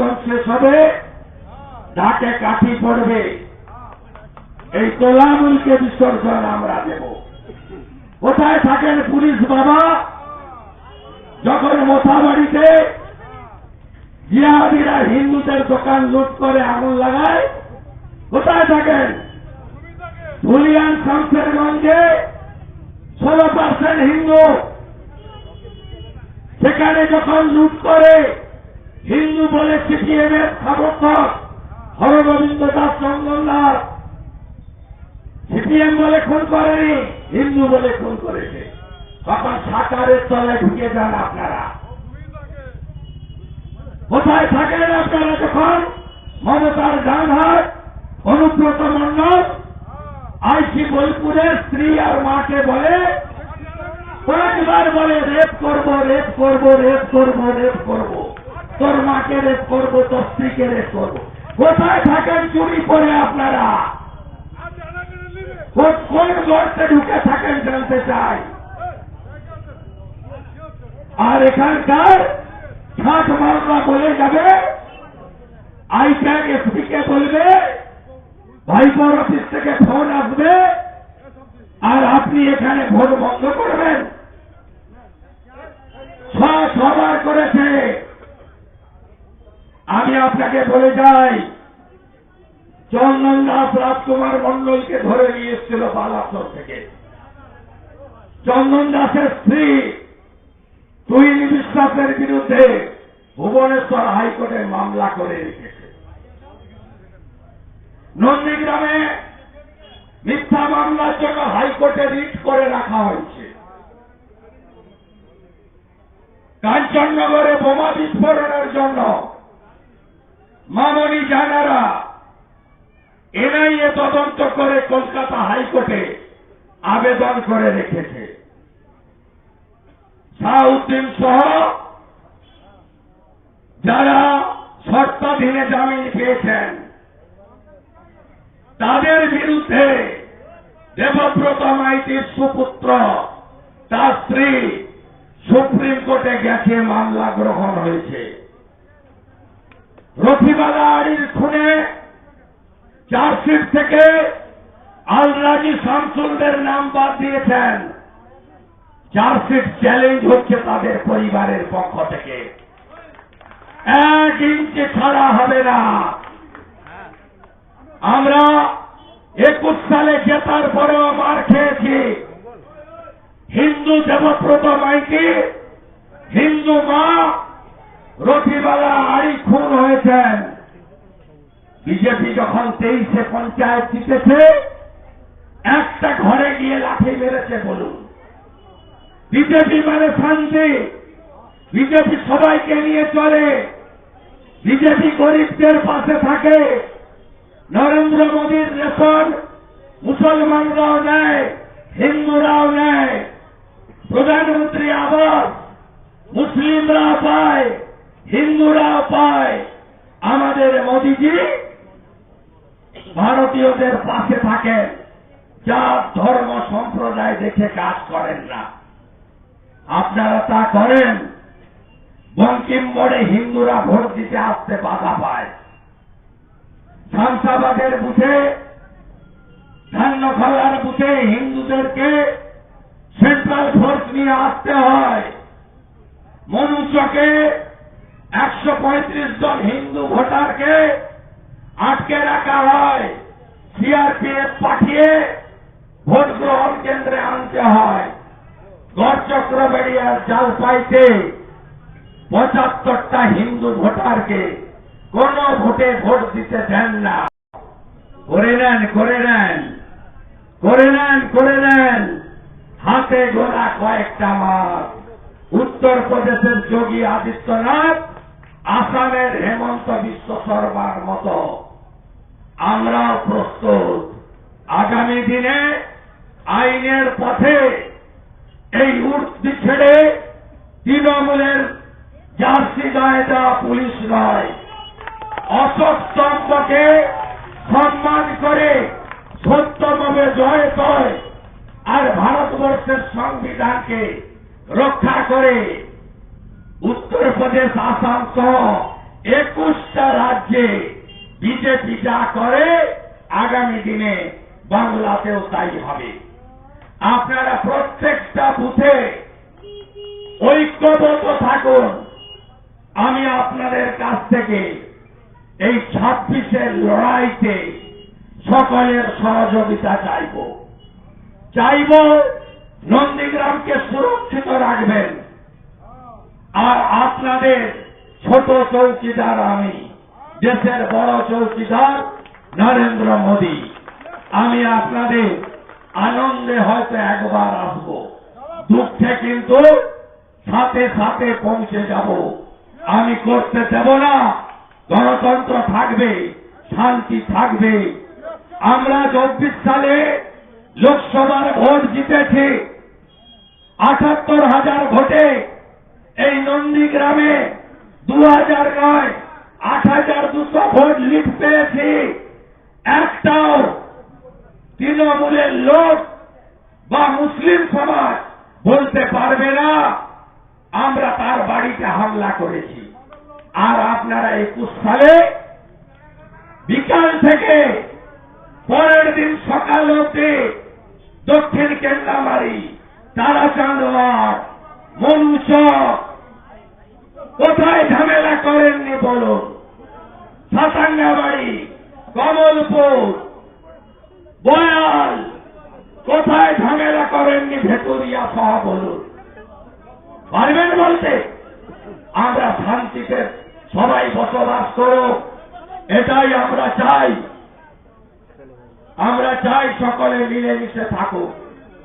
যখন শেষ হবে ঢাকে কাঠি পড়বে। এই তোলামুলকে বিসর্জন আমরা দেব। কোথায় থাকেন পুলিশ বাবা? যখন মোথাবাড়িতে জিহাদিরা হিন্দুদের দোকান লুট করে আগুন লাগায়, কোথায় থাকেন? ধুলিয়ান শামসেরগঞ্জে ষোলো পার্সেন্ট হিন্দু। সেখানে যখন লুট করে হিন্দু বলে সিপিএম এর সমর্থক হরগোবিন্দ দাস চন্দন সিপিএম বলে খুন করেনি, হিন্দু বলে খুন করেছে। তখন সাকারের তলে ঢুকে যান আপনারা। কোথায় থাকেন আপনারা যখন মমতার ডানহাট অনুব্রত মন্ডল আইসি বোলপুরের স্ত্রী আর মাকে বলে কয়েকবার বলে, রেপ করব রেপ করব রেপ করব রেপ করব। তোর মাকে রেপ করব, তোর স্ত্রীকে রেপ করব। কোথায় থাকেন চুরি করে আপনারা? কোন- গর্তে ঢুকে থাকেন জানতে চাই? আর এখানকার ষাট মামলা বলে যাবে। আইপ্যাক এসপি কে বলবে, ভাইপোর অফিস থেকে ফোন আসবে, আর আপনি এখানে ভোট বন্ধ করবেন। ছ ছবার করেছে। আমি আপনাকে বলে যাই চন্দন দাস রাজকুমার মন্ডলকে ধরে নিয়ে এসেছিল বালাসর থেকে। চন্দন দাসের স্ত্রী, তুহিনী বিশ্বাসের বিরুদ্ধে ভুবনেশ্বর হাইকোর্টে মামলা করে রেখেছে। নন্দীগ্রামে মিথ্যা মামলার জন্য হাইকোর্টে রিট করে রাখা হয়েছে। কাঞ্চননগরে বোমা বিস্ফোরণের জন্য মামনি জানারা, এনআইএ তদন্ত করে কলকাতা হাইকোর্টে আবেদন করে রেখেছে। শাহউদ্দিন সহ যারা শর্তাধীনে জামিন পেয়েছেন, তাদের বিরুদ্ধে দেবব্রত মাইতির সুপুত্র, তার স্ত্রী সুপ্রিম কোর্টে গেছে মামলা গ্রহণ হয়েছে। রফিবালা আড়ির খুনে চার্জশিট থেকে আলরাজি শামসুলদের নাম বাদ দিয়েছেন। চার্জশিট চ্যালেঞ্জ হচ্ছে তাদের পরিবারের পক্ষ থেকে। এক ইঞ্চি ছাড়া হবে না। আমরা একুশ সালে জেতার পরেও মার খেয়েছি। হিন্দু দেবব্রত মাইতি, হিন্দু মা রতিবালা আড়ি খুন হয়েছেন। বিজেপি যখন তেইশে পঞ্চায়েত জিতেছে, একটা ঘরে গিয়ে লাঠি মেরেছে বলুন। বিজেপি মানে শান্তি। বিজেপি সবাইকে নিয়ে চলে। বিজেপি গরিবদের পাশে থাকে। নরেন্দ্র মোদীর রেশন মুসলমানরাও নেয়, হিন্দুরাও নেয়। প্রধানমন্ত্রী আবাস মুসলিমরা পায়। হিন্দুরাও পায় আমাদের মোদীজি, ভারতীয়দের পাশে থাকেন যা ধর্ম সম্প্রদায় দেখে কাজ করেন না। আপনারা তা করেন, বঙ্কিম মোড়ে হিন্দুরা ভোট দিতে আসতে বাধা পায়। শামসাবাদের বুথে, ধান্যখলার বুথে হিন্দুদেরকে সেন্ট্রাল ফোর্স নিয়ে আসতে হয়। মনুষ্যকে একশো পঁয়ত্রিশ জন হিন্দু ভোটারকে আটকে রাখা হয় সিআরপিএফ পাঠিয়ে ভোট গ্রহণ কেন্দ্রে আনতে হয়। গড়চক্র বেরিয়ার জাল পাইতে পঁচাত্তরটা হিন্দু ভোটারকে কোন ভোটে ভোট দিতে দেন না। করে নেন করে নেন করে নেন করে নেন। হাতে গোনা কয়েকটা মাস। উত্তরপ্রদেশের যোগী আদিত্যনাথ আসামের হেমন্ত বিশ্ব শর্মার মতো। আমরাও প্রস্তুত। আগামী দিনে আইনের পথে এই উর্দি ছেড়ে তৃণমূলের জার্সি গায়ে দেওয়া পুলিশ নয়। অশোক স্তম্ভকে সম্মান করে সত্যভাবে জয় কয় আর ভারতবর্ষের সংবিধানকে রক্ষা করে উত্তরপ্রদেশ আসাম সহ একুশটা রাজ্যে বিজেপি যা করে, আগামী দিনে বাংলাতেও তাই হবে। আপনারা প্রত্যেকটা বুথে ঐক্যবদ্ধ থাকুন। আমি আপনাদের কাছ থেকে এই ছাব্বিশের লড়াইতে সকলের সহযোগিতা চাইব। চাইব নন্দীগ্রামকে সুরক্ষিত রাখবেন। আর আপনাদের ছোট চৌকিদার আমি, দেশের বড় চৌকিদার নরেন্দ্র মোদী। আমি আপনাদের আনন্দে হয়তো একবার আসব। দুঃখে কিন্তু সাথে সাথে পৌঁছে যাব। আমি করতে দেব না। গণতন্ত্র থাকবে, শান্তি থাকবে। আমরা চব্বিশ সালে লোকসভার ভোট জিতেছি। আটাত্তর হাজার ভোটে এই নন্দীগ্রামে দু হাজার নয়, আট হাজার দুশো ভোট লিড পেয়েছি। একটাও তৃণমূলের লোক বা মুসলিম সমাজ বলতে পারবে না। আমরা তার বাড়িতে হামলা করেছি। আর আপনারা একুশ সালে বিকাল থেকে পরের দিন সকাল অব্দি দক্ষিণ কেন্দ্রামারি তারাচাঁদওয়ার মনুচক কোথায় ঝামেলা করেননি বলুন সাতাঙ্গাবাড়ি কমলপুর, বয়াল, কোথায় ঝামেলা করেননি ভেতুরিয়া সহ বলুন? পারবেন বলতে? আমরা শান্তিতে সবাই বসবাস করুক, এটাই আমরা চাই। আমরা চাই সকলে মিলেমিশে থাকুক।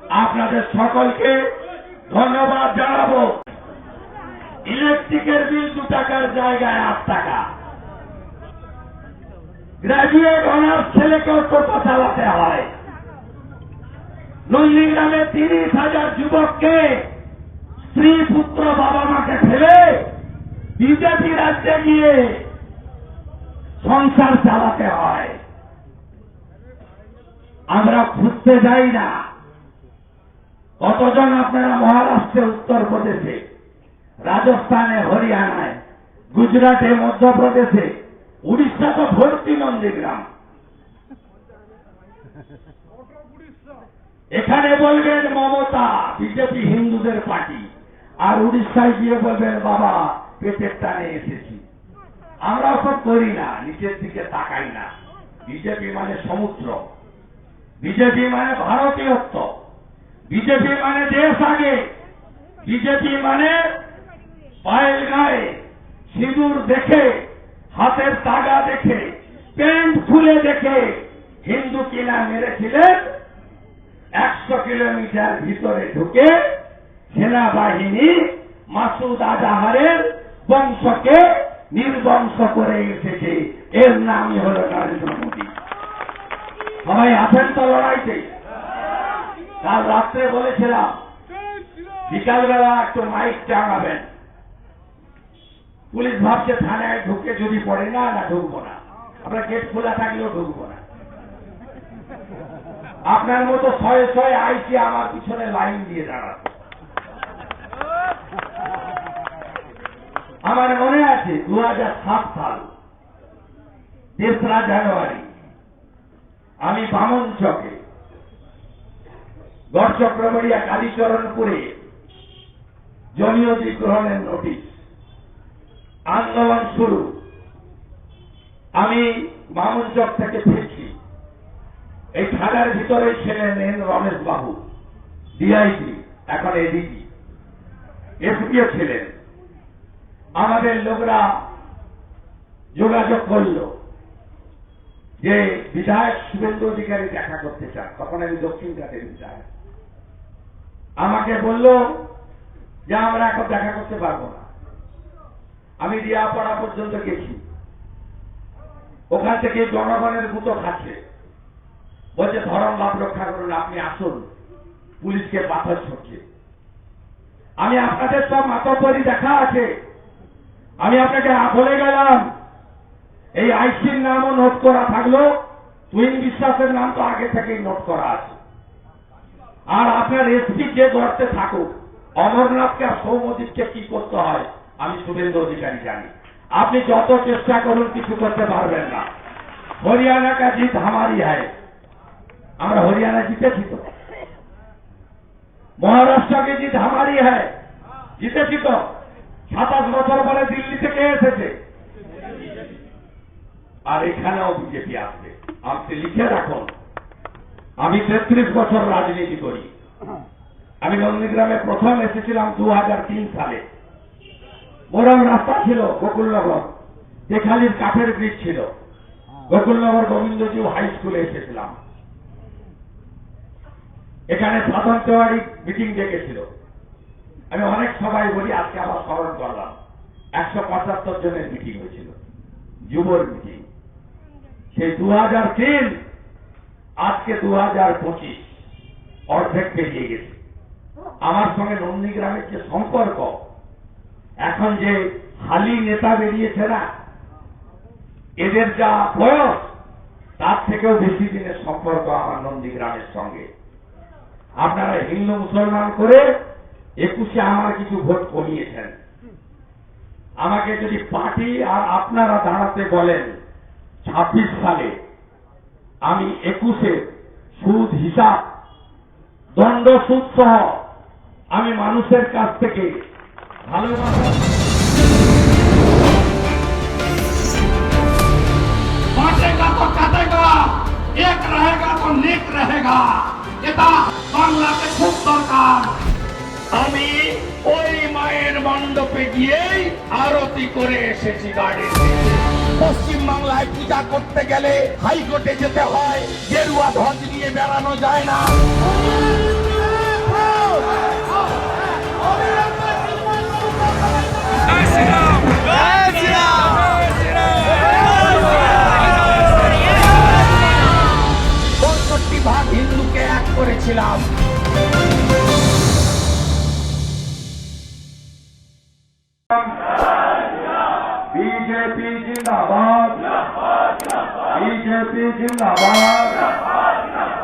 আপনাদের সকলকে ধন্যবাদ জানাব। ইলেকট্রিকের বিল দু টাকার জায়গায় আট টাকা। গ্রাজুয়েট অনার্স ছেলেকেও টোটো চালাতে হয়। নন্দীগ্রামে তিরিশ হাজার যুবককে স্ত্রী পুত্র বাবা মাকে ফেলে বিজেপি রাজ্যে গিয়ে সংসার চালাতে হয়। আমরা খুঁজতে যাই না। কতজন আপনারা মহারাষ্ট্রে, উত্তরপ্রদেশে? রাজস্থানে, হরিয়ানায়, গুজরাটে, মধ্যপ্রদেশে, উড়িষ্যা তো ভর্তি নন্দীগ্রাম। এখানে বলবেন মমতা, বিজেপি হিন্দুদের পার্টি। আর উড়িষ্যায় গিয়ে বলবেন, বাবা, পেটের টানে এসেছি। আমরা সব করি না, নিচের দিকে তাকাই না। বিজেপি মানে সমুদ্র। বিজেপি মানে ভারতীয়ত্ব। বিজেপি মানে দেশ আগে। বিজেপি মানে পায়ের গায়ে সিঁদুর দেখে, হাতের তাগা দেখে, প্যান্ট খুলে দেখে হিন্দু কিনা মেরেছিলেন। একশো কিলোমিটার ভিতরে ঢুকে সেনাবাহিনী মাসুদ আজাহারের বংশকে নির্বংশ করে এসেছে। এর নামই হল নরেন্দ্র মোদী। সবাই আছেন তো লড়াইতে? কাল রাত্রে বলেছিলাম, বিকালবেলা একটু মাইক টাঙাবেন। পুলিশ ভাবছে থানায় ঢুকে যদি পড়ে, না না, ঢুকবো না। আমরা গেট খোলা থাকলেও ঢুকবো না। আপনার মতো শয়ে শয়ে আইসি আমার পিছনে লাইন দিয়ে দাঁড়াচ্ছে আমার মনে আছে দু সাল, তেসরা জানুয়ারি, আমি বামন চকে গড় চক্রবড়িয়া কালীচরণপুরে জমিয়তি গ্রহণের নোটিশ আন্দোলন শুরু। আমি মামুন চক থেকে ফিরছি। এই থানার ভিতরে ছিলেন এন রমেশ বাবু ডিআইজি এখন এডিজি এসপিও ছিলেন। আমাদের লোকরা যোগাযোগ করল যে বিধায়ক শুভেন্দু অধিকারী দেখা করতে চান। তখন আমি দক্ষিণ ঘাটের বিধায়ক। আমাকে বলল যে আমরা এখন দেখা করতে পারব না। আমি রিয়াপাড়া পর্যন্ত গেছি। ওখান থেকে জনগণের গুতো খাচ্ছে। বলছে, ধরম লাভ রক্ষা করুন, আপনি আসুন। পুলিশকে পাথর ছড়ছে আমি আপনাদের সব মাতব্বরি দেখা আছে। আমি আপনাকে বলে গেলাম, এই আইসির নামও নোট করা থাকল তুইন বিশ্বাসের নাম তো আগে থেকেই নোট করা আছে। আর আপনার এসপি যে গড়তে থাকুক, অমরনাথকে আর সৌমদীপকে কি করতে হয়? আমি শুভেন্দু অধিকারী জানি। আপনি যত চেষ্টা করুন, কিছু করতে পারবেন না। হরিয়ানা কা জিত হামারি হয় আমরা হরিয়ানা জিতেছি তো। মহারাষ্ট্রকে জিত হামারি হয় জিতেছি তো। সাতাশ বছর পরে দিল্লি থেকে এসেছে। আর এখানেও বিজেপি আসবে। আপনি লিখে রাখুন। আমি তেত্রিশ বছর রাজনীতি করি। আমি নন্দীগ্রামে প্রথম এসেছিলাম দু হাজার তিন সালে। মোরম রাস্তা ছিল গোকুলনগর। তেখালির কাঠের ব্রিজ ছিল। গোকুলনগর গোবিন্দজিউ হাই স্কুলে এসেছিলাম। এখানে সাধন তেওয়ারি মিটিং ডেকেছিল। আমি অনেক সবাই বলি আজকে আবার স্মরণ করলাম। একশো পঁচাত্তর জনের মিটিং হয়েছিল। যুবর মিটিং। সেই দু হাজার তিন আজকে দু হাজার পঁচিশ অর্ধেক পেরিয়ে গেছে। আমার সঙ্গে নন্দীগ্রামের যে সম্পর্ক এখন যে হালি নেতা বেরিয়েছে না, এদের যা বয়স, তার থেকেও বেশি দিনের সম্পর্ক আমার নন্দীগ্রামের সঙ্গে। আপনারা হিন্দু মুসলমান করে একুশে আমার কিছু ভোট কমিয়েছেন। আমাকে যদি পার্টি আর আপনারা দাঁড়াতে বলেন, ছাব্বিশ সালে আমি একুশে সুদ হিসাব, দণ্ড সুদ সহ আমি মানুষের কাছ থেকে ভালোবাসা। বাঁচেগা তো কাটেগা এক রহেগা তো নেক রহেগা এটা বাংলাতে খুব দরকার আমি ওই মায়ের মণ্ডপে গিয়েই আরতি করে এসেছি গাড়ি পশ্চিম বাংলায় পূজা করতে গেলে হাইকোর্টে যেতে হয় গেরুয়া ধ্বজ নিয়ে বেড়ানো যায় না ভাগ হিন্দুকে এক করেছিলাম। বিজেপি জিন্দাবাদ।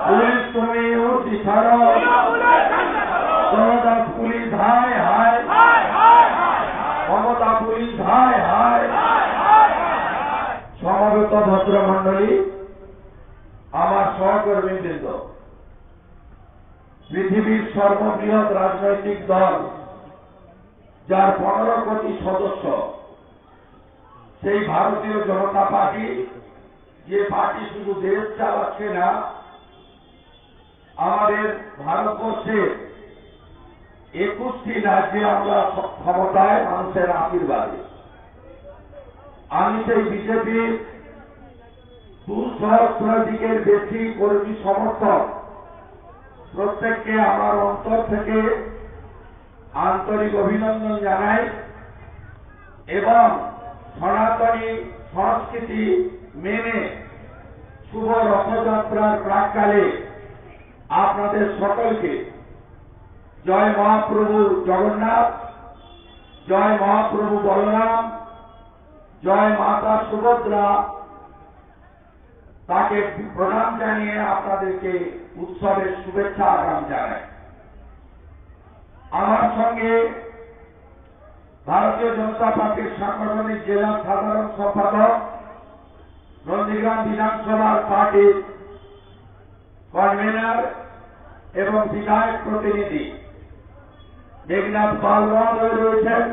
পুলিশ তুমি উঠি পুলিশ হায় সমাগত ভদ্রমণ্ডলী আমার সহকর্মীবৃন্দ পৃথিবীর সর্ববৃহৎ রাজনৈতিক দল, যার পনেরো কোটি সদস্য, সেই ভারতীয় জনতা পার্টি, যে পার্টি শুধু দেশ চালাচ্ছে না, আমাদের ভারতবর্ষে একুশটি রাজ্যে আমরা ক্ষমতায় মানুষের আশীর্বাদে। আমি সেই বিজেপির দু বেশি কর্মী সমর্থক। প্রত্যেককে আমার অন্তর থেকে আন্তরিক অভিনন্দন জানাই এবং সনাতনী সংস্কৃতি মেনে শুভ রথযাত্রার প্রাককালে আপনাদের সকলকে জয় মহাপ্রভু জগন্নাথ, জয় মহাপ্রভু বলরাম, জয় মাতা সুভদ্রা তাকে প্রণাম জানিয়ে আপনাদেরকে উৎসবের শুভেচ্ছা আগাম জানাই। আমার সঙ্গে ভারতীয় জনতা পার্টির সাংগঠনিক জেলা সাধারণ সম্পাদক, নন্দীগ্রাম বিধানসভার পার্টির কনভেনার এবং বিধায়ক প্রতিনিধি মেঘনাথ পাল রয়েছেন।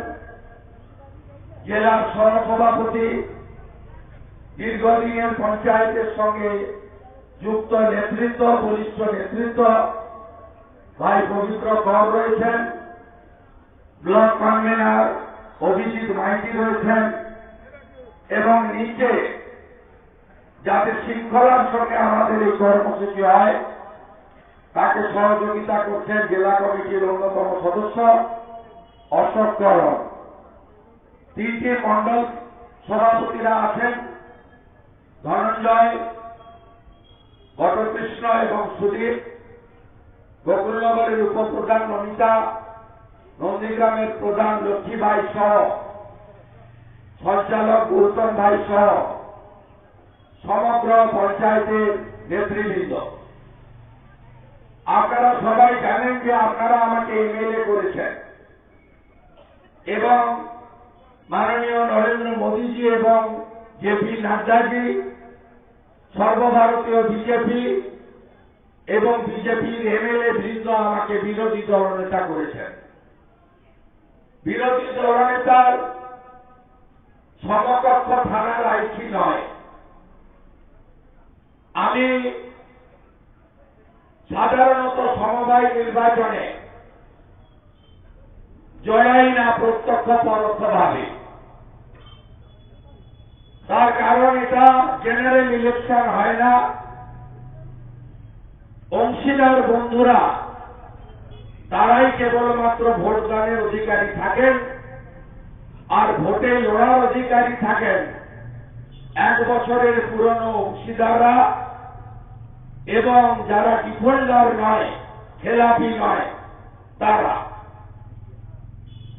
জেলার সহসভাপতি দীর্ঘদিনের পঞ্চায়েতের সঙ্গে যুক্ত নেতৃত্ব বরিষ্ঠ নেতৃত্ব, ভাই পবিত্র কর রয়েছেন। ব্লক কনভেনার অভিজিৎ মাইতি রয়েছেন এবং নিচে যাতে শৃঙ্খলার সঙ্গে আমাদের এই কর্মসূচি হয়। তাকে সহযোগিতা করছেন জেলা কমিটির অন্যতম সদস্য অশোক করণ। তিনটি মণ্ডল সভাপতিরা আছেন। ধনঞ্জয়, বটকৃষ্ণ এবং সুদীপ গোকুলনগরের উপপ্রধান নমিতা, নন্দীগ্রামের প্রধান লক্ষ্মী ভাই সহ, সঞ্চালক গৌতম ভাই সহ, সমগ্র পঞ্চায়েতের নেতৃবৃন্দ। আপনারা সবাই জানেন যে আপনারা আমাকে এমএলএ করেছেন। এবং মাননীয় নরেন্দ্র মোদীজি এবং জেপি নাড্ডাজি সর্বভারতীয় বিজেপি এবং বিজেপির এমএলএ বৃন্দ আমাকে বিরোধী দলনেতা করেছেন। বিরোধী দলনেতার সমকক্ষ থানার আইসি নয়। আমি সাধারণত সমবায় নির্বাচনে জয়াই না প্রত্যক্ষ পরোক্ষভাবে। তার কারণ এটা জেনারেল ইলেকশন হয় না। অংশীদার বন্ধুরা, তারাই কেবলমাত্র ভোটদানের অধিকারী থাকেন আর ভোটে লড়ার অধিকারী থাকেন। এক বছরের পুরনো অংশীদাররা এবং যারা ডিফল্টার নয়, খেলাপি নয়, তারা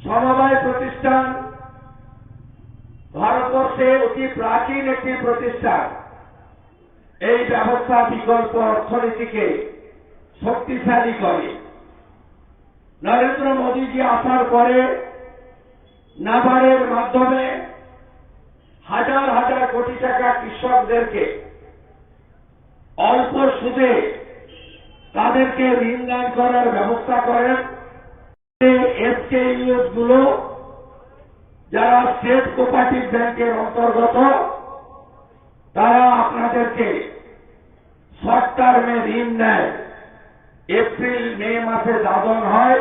সমবায় প্রতিষ্ঠান ভারতবর্ষে অতি প্রাচীন একটি প্রতিষ্ঠান। এই ব্যবস্থা বিকল্প অর্থনীতিকে শক্তিশালী করে। নরেন্দ্র মোদীজি আসার পরে নাবারের মাধ্যমে হাজার হাজার কোটি টাকা কৃষকদেরকে অল্প সুদে তাদেরকে ঋণ দান করার ব্যবস্থা করেন। এসকেইউএসগুলো যারা স্টেট কোপারেটিভ ব্যাংকের অন্তর্গত, তারা আপনাদেরকে শর্ট টার্মে ঋণ নেয়। এপ্রিল, মে মাসে দাদন হয়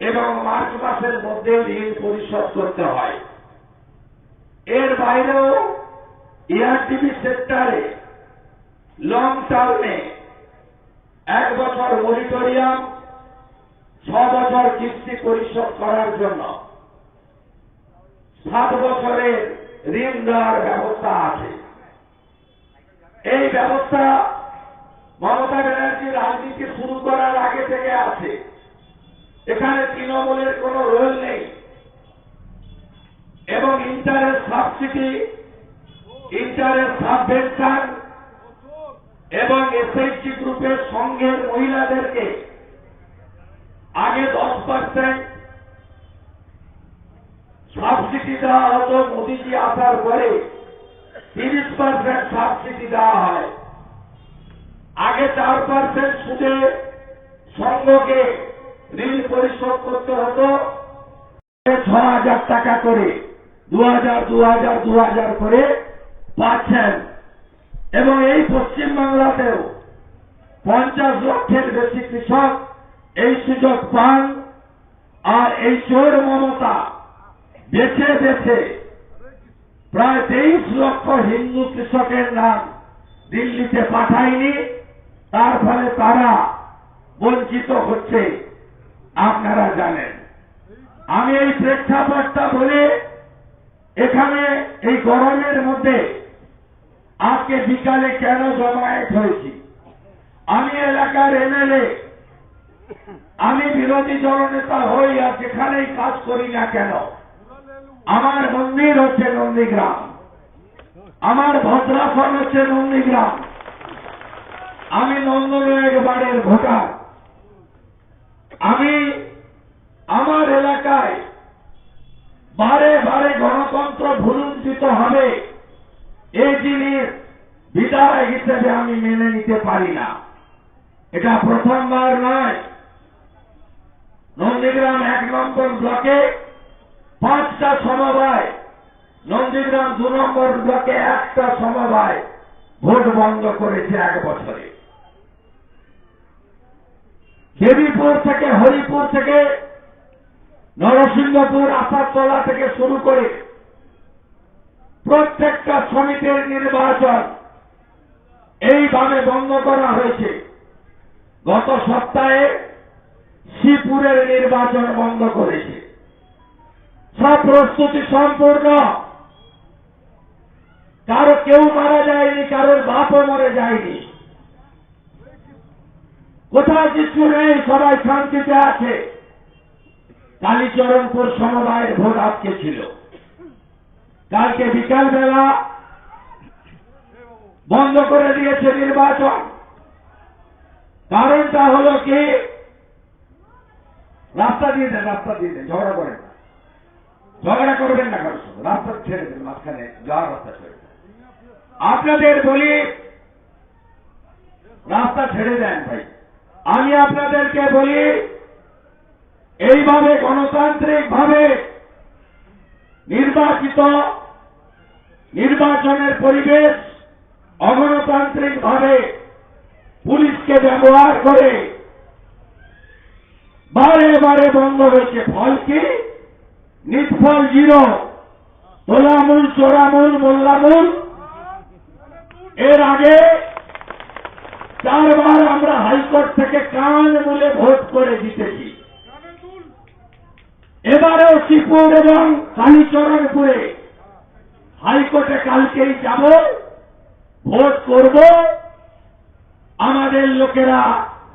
এবং মার্চ মাসের মধ্যে ঋণ পরিশোধ করতে হয়। এর বাইরেও এআরটিভি সেক্টরে লং টার্মে এক বছর মনিটরিয়াম ছ বছর কিস্তি পরিশোধ করার জন্য সাত বছরের ঋণ দেওয়ার ব্যবস্থা আছে। এই ব্যবস্থা মমতা ব্যানার্জি রাজনীতি শুরু করার আগে থেকে আছে। এখানে তৃণমূলের কোনো রোল নেই। এবং ইন্টারেস্ট সাবসিডি ইন্টারেস্ট সাবভেনশন এবং এসএইচজি গ্রুপের সঙ্গের মহিলাদেরকে আগে দশ পার্সেন্ট সাবসিডি দেওয়া হতো মোদীজি আসার পরে তিরিশ পার্সেন্ট সাবসিডি দেওয়া হয়। আগে চার পার্সেন্ট সুদে সঙ্গকে ঋণ পরিশোধ করতে হতো। ছ হাজার টাকা করে দু হাজার দু হাজার দু হাজার করে পাচ্ছেন। এবং এই পশ্চিমবাংলাতেও পঞ্চাশ লক্ষের বেশি কৃষক এই সুযোগ পান। আর এই চোর মমতা বেছে বেছে প্রায় তেইশ লক্ষ হিন্দু কৃষকের নাম দিল্লিতে পাঠায়নি। তার ফলে তারা বঞ্চিত হচ্ছে। আপনারা জানেন। আমি এই প্রেক্ষাপটটা বলে এখানে এই গরমের মধ্যে আজকে বিকালে কেন জমায়েত হয়েছি? আমি এলাকার এমএলএ। আমি বিরোধী দলনেতা হই আর যেখানেই কাজ করি না কেন? আমার মন্দির হচ্ছে নন্দীগ্রাম। আমার ভদ্রাসন হচ্ছে নন্দীগ্রাম। আমি নন্দনয়ের বাড়ির ভোটার। আমি আমার এলাকায় বারে বারে গণতন্ত্র ভুলুণ্ঠিত হবে, এই জিনিস বিদায় হিসেবে আমি মেনে নিতে পারি না। এটা প্রথমবার নয়। নন্দীগ্রাম এক নম্বর ব্লকে পাঁচটা সমবায়, নন্দীগ্রাম দু নম্বর ব্লকে একটা সমবায়, ভোট বন্ধ করেছে এক বছরে। দেবীপুর থেকে, হরিপুর থেকে, নরসিংহপুর আসারতলা থেকে শুরু করে প্রত্যেকটা সমিতির নির্বাচন এইভাবে বন্ধ করা হয়েছে। গত সপ্তাহে শ্রীপুরের নির্বাচন বন্ধ করেছে। সব প্রস্তুতি সম্পূর্ণ। কারও কেউ মারা যায়নি, কারোর বাপও মরে যায়নি। কোথাও কিছু নেই, সবাই শান্তিতে আছে। কালীচরণপুর সমবায়ের ভোট আজকে ছিল। কালকে বিকালবেলা বন্ধ করে দিয়েছে নির্বাচন। কারণটা হলো কি? রাস্তা দিয়ে দেন, রাস্তা দিয়ে দেন, ঝগড়া করেন। ঝগড়া করবেন না কারোর সঙ্গে রাস্তা ছেড়ে দেন, মাঝখানে যাওয়ার রাস্তা ছেড়ে দেন। আপনাদের বলি, রাস্তা ছেড়ে দেন ভাই। আমি আপনাদেরকে বলি, এইভাবে গণতান্ত্রিক ভাবে নির্বাচিত নির্বাচনের পরিবেশ অগণতান্ত্রিক ভাবে পুলিশকে ব্যবহার করে বারে বারে বন্ধ হয়েছে ফল কি? নিষ্ফল জিরো। তোলামূল, চোরামূল, মোল্লামূল। এর আগে চারবার আমরা হাইকোর্ট থেকে কান মূলে ভোট করে জিতেছি। এবারেও শ্রীপুর এবং কালীচরণপুরে হাইকোর্টে কালকেই যাব, ভোট করব। আমাদের লোকেরা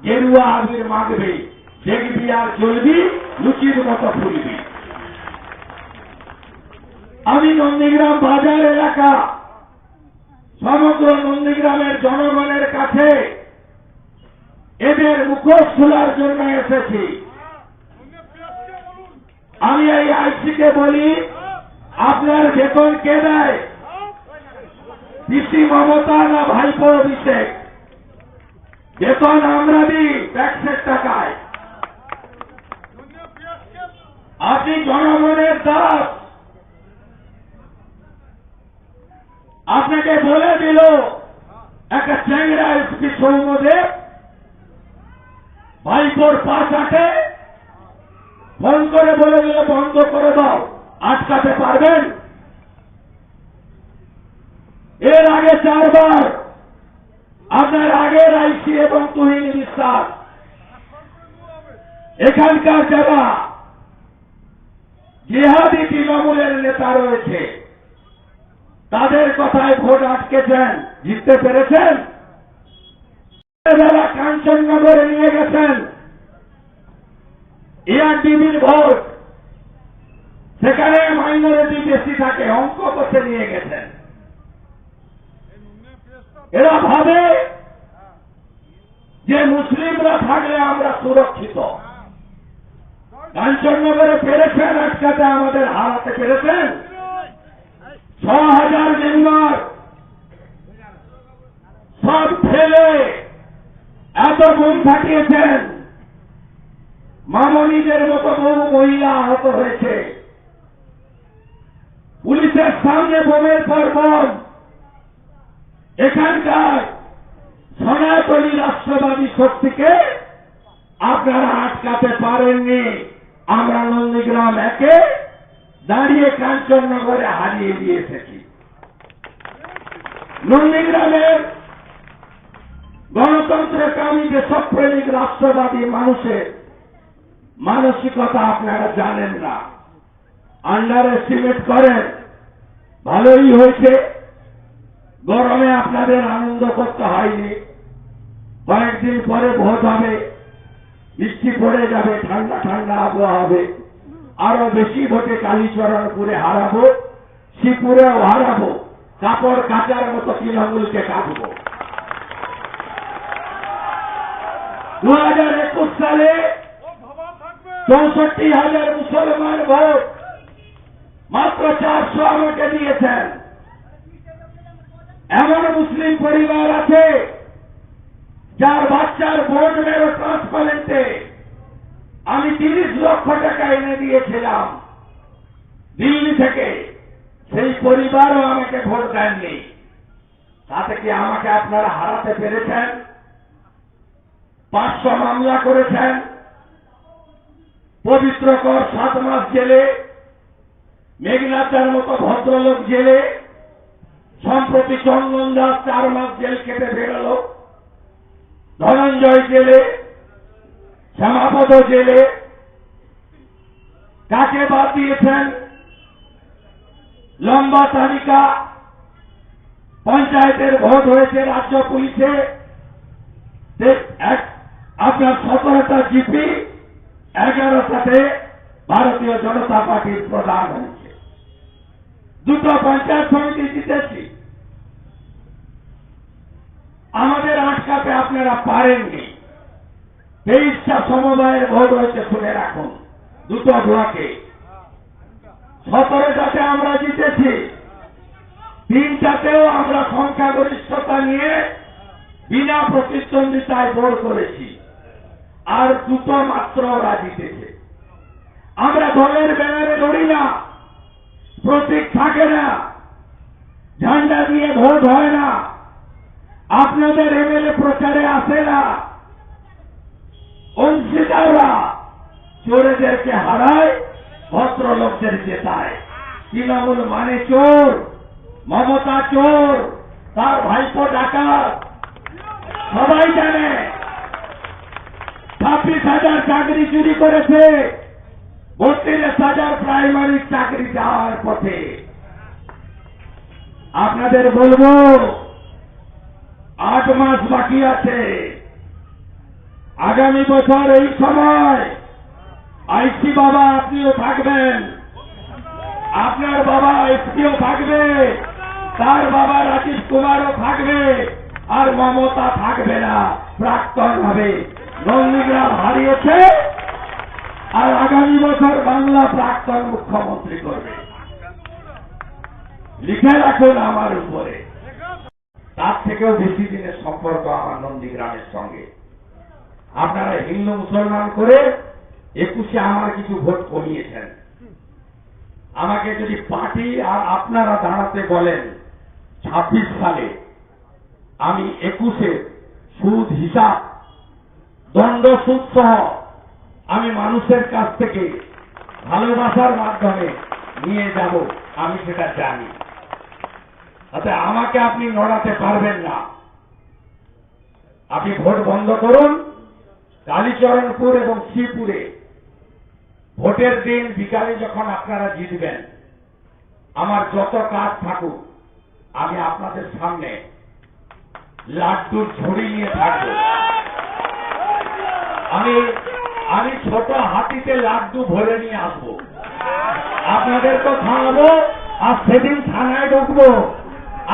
গেরুয়া আবির মাগবে, দেখবি আর চলবি লুচির মতো ফুলবি। আমি নন্দীগ্রাম বাজার এলাকা, সমগ্র নন্দীগ্রামের জনগণের কাছে এদের মুখোশ খোলার জন্য এসেছি। আমি এই আইসিকে বলি, আপনার বেতন কে দেয়? পিসি মমতা না ভাইপো অভিষেক? বেতন আমরা দিই ট্যাক্সের টাকায়। আপনি জনগণের দাস। আপনাকে বলে দিল, একটা চ্যাংরা এসপি সৌমদেব ভাইপোর পাশ আটে ফোন করে বলে দিল, বন্ধ করে দাও, আটকাতে পারবেন? এর আগে চারবার আপনার আগের আইসি এবং তুহিন বিশ্বাস এখানকার যারা জেহাদি তৃণমূলের নেতা রয়েছে তাদের কথায় ভোট আটকেছেন। জিততে পেরেছেন? বেলা কাঞ্চননগরে নিয়ে গেছেন। এআরডিবির ভোট। সেখানে মাইনরিটি বেশি থাকে, অঙ্ক করতে নিয়ে গেছেন। এরা ভাবে যে মুসলিমরা থাকলে আমরা সুরক্ষিত। কাঞ্চননগরে পেরেছেন আটকাতে আমাদের হারাতে পেরেছেন? ছ হাজার মেম্বার। সব ফেলে এত বোম ফাটিয়েছেন মামনিদের মতো বহু মহিলা আহত হয়েছে। পুলিশের সামনে বোমের পর বোম এখানকার সনাতনী রাষ্ট্রবাদী শক্তিকে আপনারা আটকাতে পারেননি। আমরা নন্দীগ্রাম একে দাঁড়িয়ে কাঞ্চননগরে হারিয়ে দিয়ে এসেছি নন্দীগ্রামের গণতন্ত্রকামী দেশপ্রেমিক রাষ্ট্রবাদী মানুষের মানসিকতা আপনারা জানেন না। আন্ডার এস্টিমেট করেন, ভালোই হয়েছে। গরমে আপনাদের আনন্দ করতে হয়নি। কয়েকদিন পরে ভোট হবে, বৃষ্টি পড়ে যাবে, ঠান্ডা ঠান্ডা আবহাওয়া হবে। আরও বেশি ভোটে কালীচরণপুরে হারাবো শ্রীপুরেও হারাবো। কাপড় কাচার মতো তৃণমূলকে কাটবো দু হাজার একুশ সালে চৌষট্টি হাজার মুসলমান ভোট। মাত্র চারশো আমাকে দিয়েছেন। এমন মুসলিম পরিবার আছে, যার বাচ্চার বোর্ড মেরো ট্রান্সপারেন্টে। আমি তিরিশ লক্ষ টাকা এনে দিয়েছিলাম। দিল্লি থেকে সেই পরিবারও আমাকে ভোট দেননি। তাতে কি আমাকে আপনারা হারাতে পেরেছেন? পাঁচশো মামলা করেছেন। পবিত্র কর সাত মাস জেলে, মেঘনাথের মতো ভদ্রলোক জেলে, সম্প্রতি চন্দন দাস চার মাস জেল কেটে বেরোল ধনঞ্জয় জেলে শ্যামাপদ জেলে কাকে বাদ দিয়েছেন? লম্বা তালিকা, পঞ্চায়েতের ভোট হয়েছে রাজ্য পুলিশে। আপনার সতেরোটা জিপি এগারোটাতে ভারতীয় জনতা পার্টির প্রধান হয়েছে। দুটো পঞ্চায়েত সমিতি জিতেছি। আমাদের আটকাতে আপনারা পারেননি। তেইশটা সমবায়ের ভোট হয়েছে শুনে রাখুন। দুটো ব্লকে সতেরোটাতে আমরা জিতেছি। তিনটাতেও আমরা সংখ্যাগরিষ্ঠতা নিয়ে বিনা প্রতিদ্বন্দ্বিতায় ভোট করেছি। আর দুটো মাত্র ওরা জিতেছে। আমরা দলের ব্যানারে লড়ি না, প্রতীক থাকে না, ঝান্ডা দিয়ে ভোট হয় না। আপনাদের এমএলএ প্রচারে আসে না। অংশীদাররা চোরেদেরকে হারায় ভদ্রলোকদের জেতায় তৃণমূল মানে চোর, মমতা চোর, তার ভাইপো ডাকাত। সবাই জানে, ছাব্বিশ হাজার চাকরি চুরি করেছে, বত্রিশ হাজার প্রাইমারি চাকরি যাওয়ার পথে। আপনাদের বলব, আট মাস বাকি আছে। আগামী বছর এই সময় আইসি বাবা আপনিও থাকবেন। আপনার বাবা এসপিও থাকবে, তার বাবা রাজীব কুমারও থাকবে, আর মমতা থাকবে না, প্রাক্তন হবে। নন্দীগ্রাম হারিয়েছে, আর আগামী বছর বাংলা প্রাক্তন মুখ্যমন্ত্রী করবে। লিখে রাখুন আমার উপরে। তার থেকেও বেশি দিনের সম্পর্ক আমার নন্দীগ্রামের সঙ্গে। আপনারা হিন্দু মুসলমান করে একুশে আমার কিছু ভোট কমিয়েছেন। আমাকে যদি পার্টি আর আপনারা দাঁড়াতে বলেন, ছাব্বিশ সালে আমি একুশে সুদ হিসাব দণ্ড সুদ সহ আমি মানুষের কাছ থেকে ভালোবাসার মাধ্যমে নিয়ে যাব, আমি সেটা জানি। আচ্ছা আমাকে আপনি নড়াতে পারবেন না। আপনি ভোট বন্ধ করুন। কালীচরণপুর এবং শ্রীপুরে ভোটের দিন বিকালে যখন আপনারা জিতবেন, আমার যত কাজ থাকুক, আমি আপনাদের সামনে লাড্ডুর ঝুড়ি নিয়ে থাকব। আমি আমি ছোট হাতিতে লাড্ডু ভরে নিয়ে আসব। তো খাওয়াবো, আর সেদিন থানায় ঢুকবো।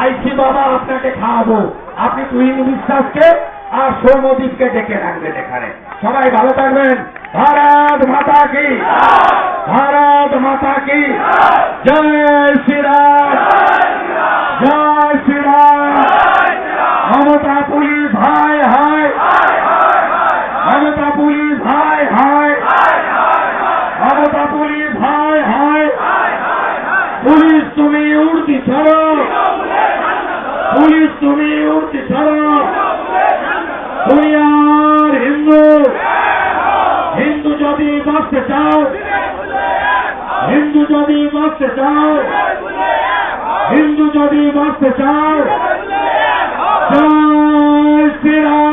আইসি বাবা আপনাকে খাওয়াবো। আপনি তুহিন বিশ্বাসকে আর সৌমদীপকে ডেকে রাখবেন এখানে। সবাই ভালো থাকবেন। ভারত মাতা কি? ভারত মাতা কি? জয় শ্রীরাম। জয় শ্রীরাম। মমতা পুলিশ ভাই হায়। মমতা পুলিশ ভাই হায়। মমতা পুলিশ ভাই হায়। পুলিশ তুমি উর্দি ছাড়ো। পুলিশ তুমি উর্দি ছাড়ো। দুনিয়ার হিন্দু। হিন্দু যদি বাঁচতে চাও হিন্দু যদি বাঁচতে চাও হিন্দু যদি বাঁচতে চাও জয় শ্রীরাম